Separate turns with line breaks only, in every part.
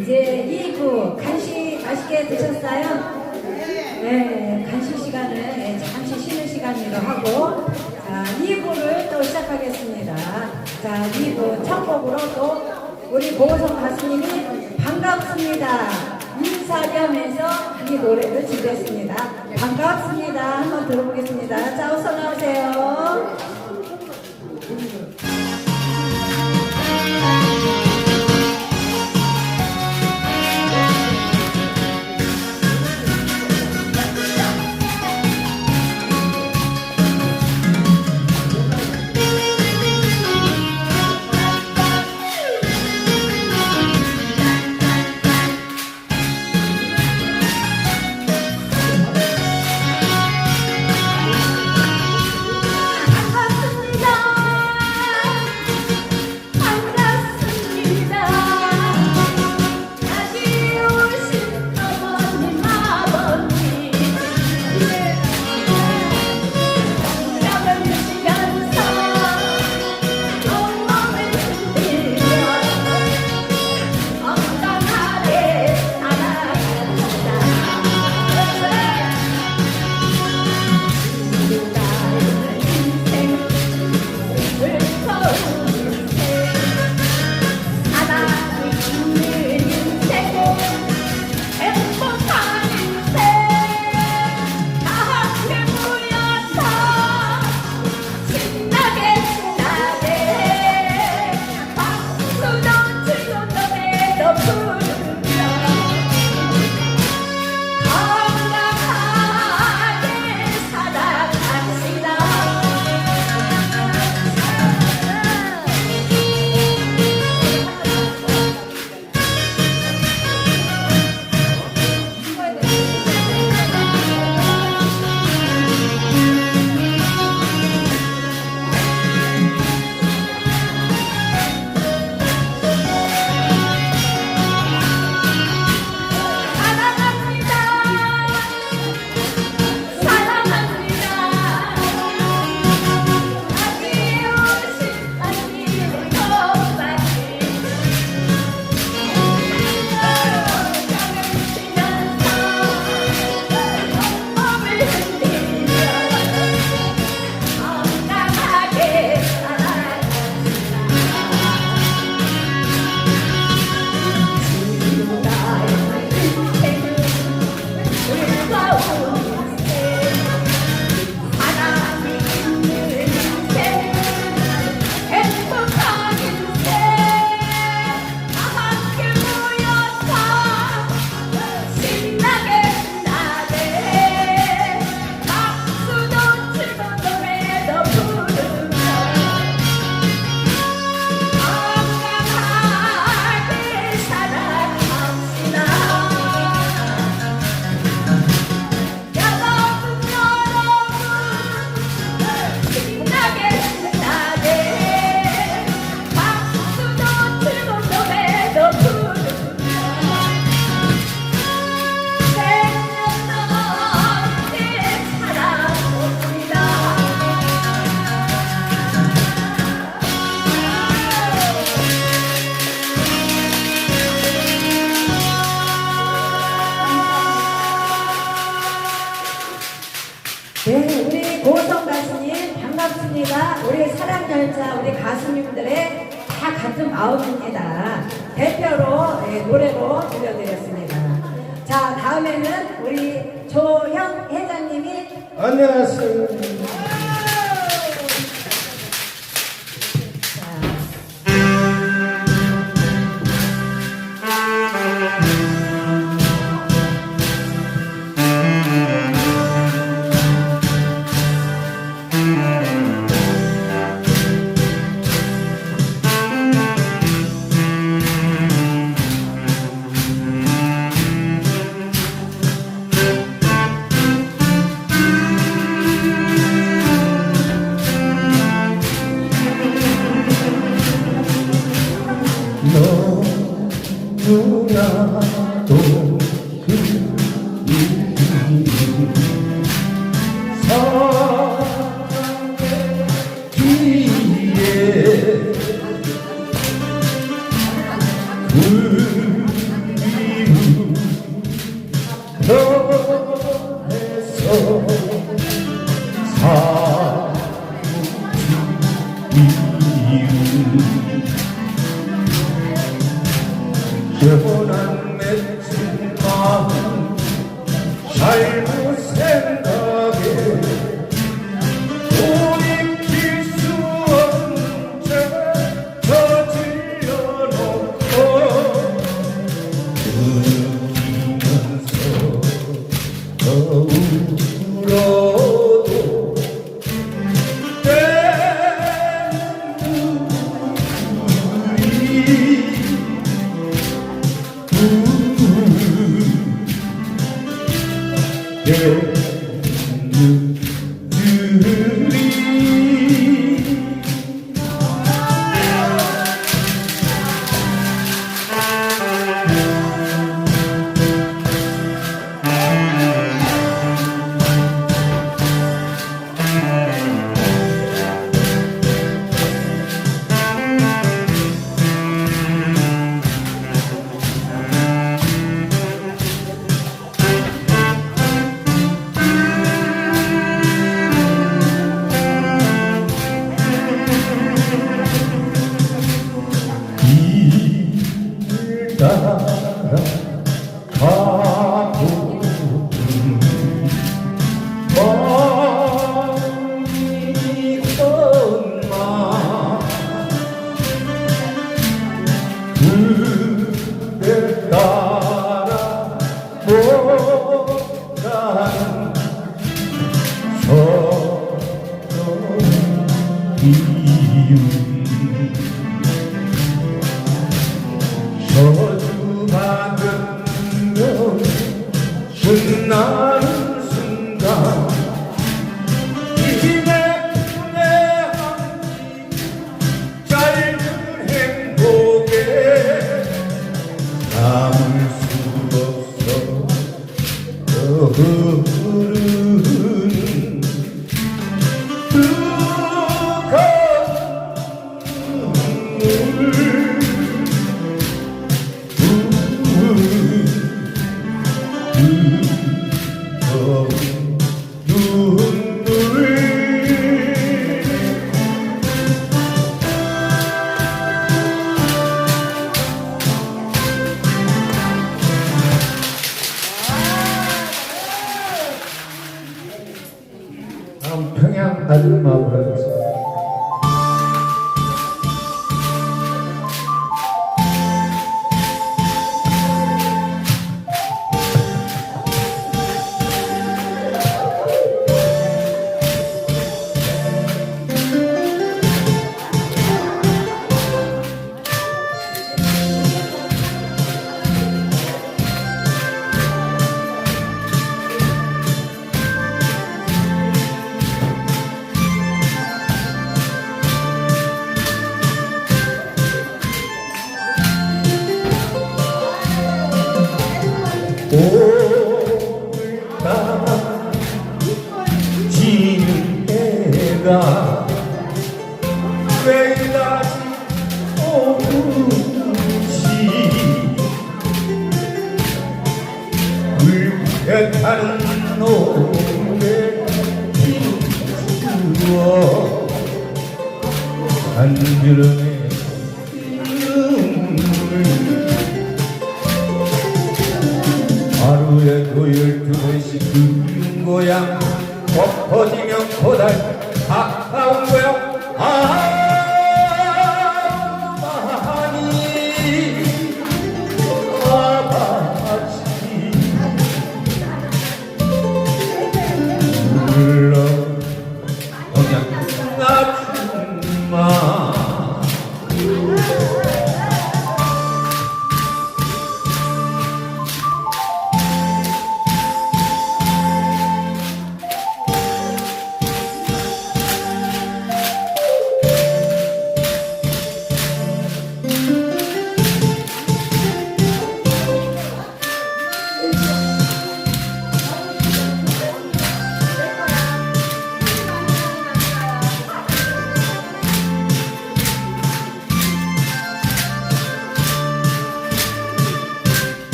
이제 2부 간식 맛있게 드셨어요? 네, 간식 시간을 네, 잠시 쉬는 시간이기도 하고 자, 2부를 또 시작하겠습니다. 자, 2부 첫 곡으로 또 우리 고호성 가수님이 반갑습니다. 인사겸해서 이 노래를 준비했습니다. 반갑습니다. 한번 들어보겠습니다. 자, 어서 나오세요. 다음에는 우리 조형 회장님이
안녕하세요. 이 없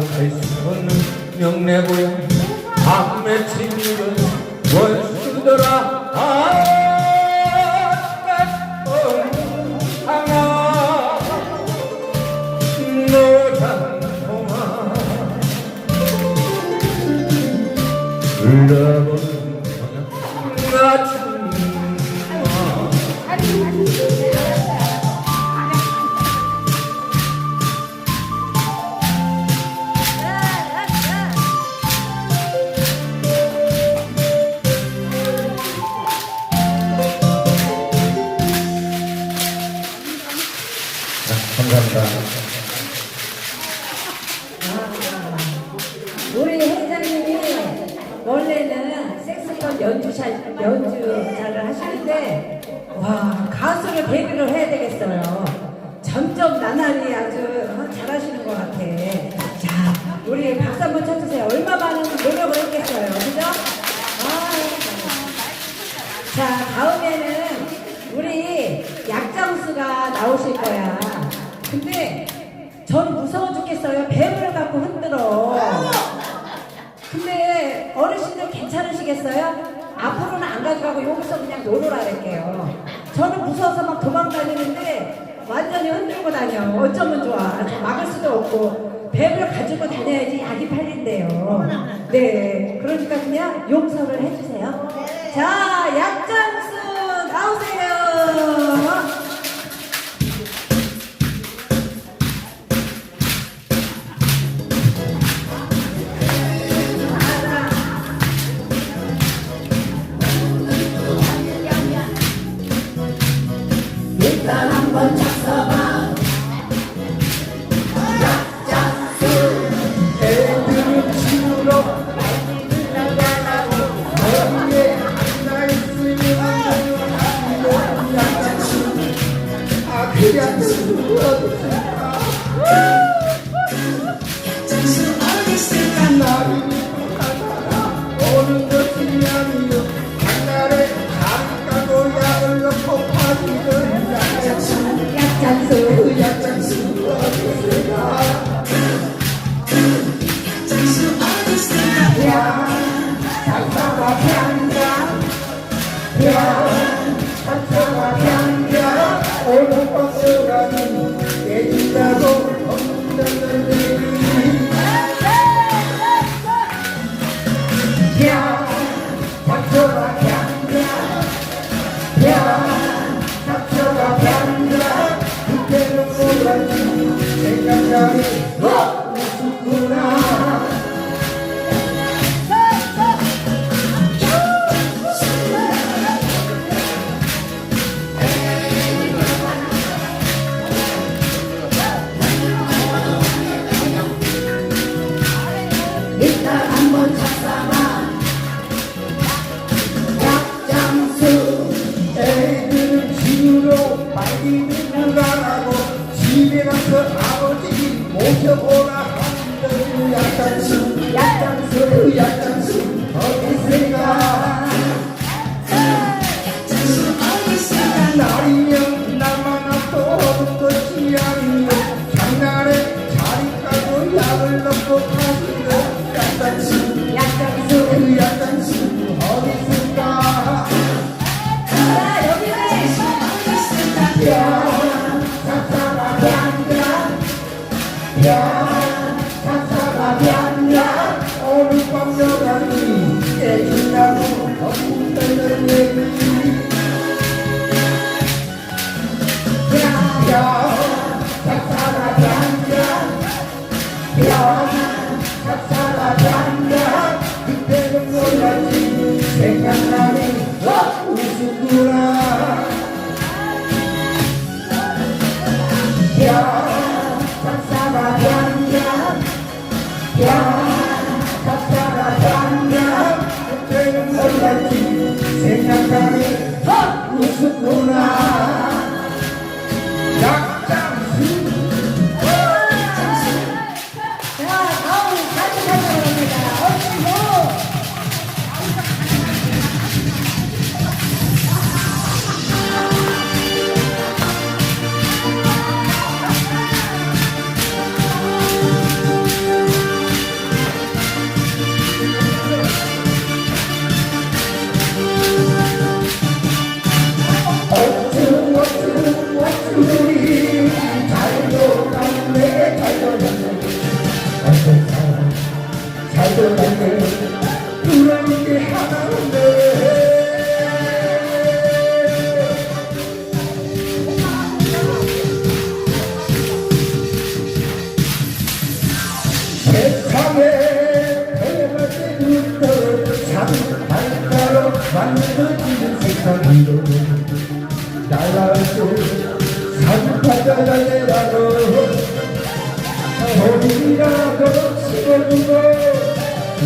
갈수 없는 명례고향 밤의 친구를 원수더라 아
연주자, 연주자를 하시는데, 와, 가수를 데뷔를 해야 되겠어요. 점점 나날이 아주 어, 잘하시는 것 같아. 자, 우리 박수 한번 쳐주세요. 얼마 많은 노력을 했겠어요. 그죠? 아, 자, 다음에는 우리 약장수가 나오실 거야. 근데 전 무서워 죽겠어요. 뱀을 갖고 흔들어. 근데 어르신들 괜찮으시겠어요? 앞으로는 안 가져가고 여기서 그냥 놀으라 할게요. 저는 무서워서 막 도망다니는데 완전히 흔들고 다녀. 어쩌면 좋아. 저 막을 수도 없고 뱀을 가지고 다녀야지 약이 팔린대요. 네, 그러니까 그냥 용서를 해주세요. 자, 약장수 나오세요.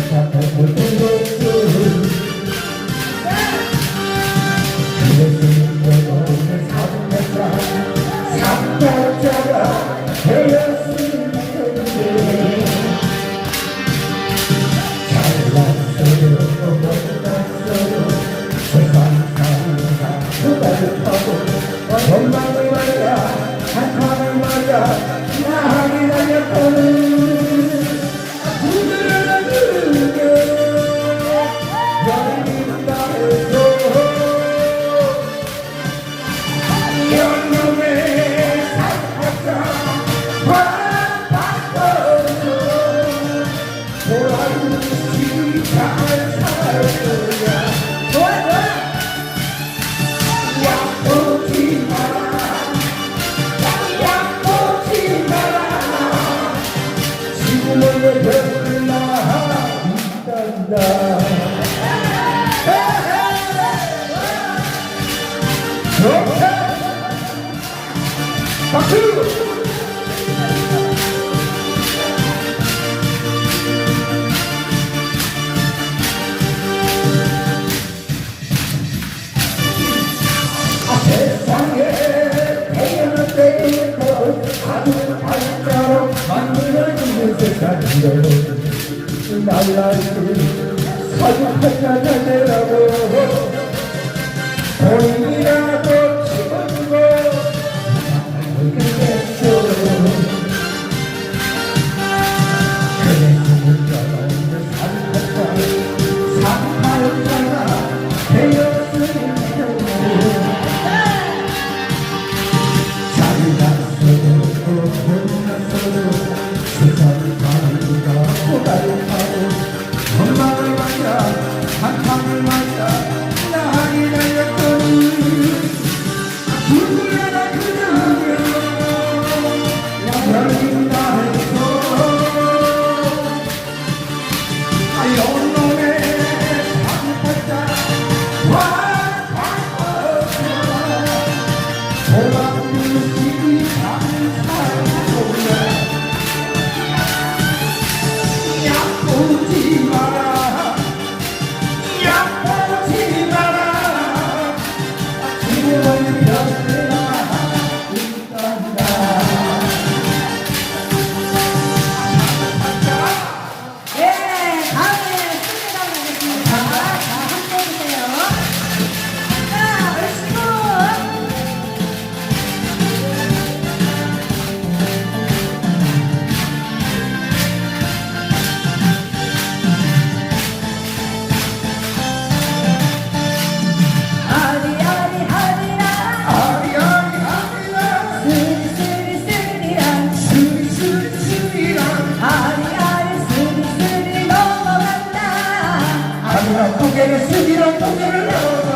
Thank you.
고개를 숙이는
고개를
나눠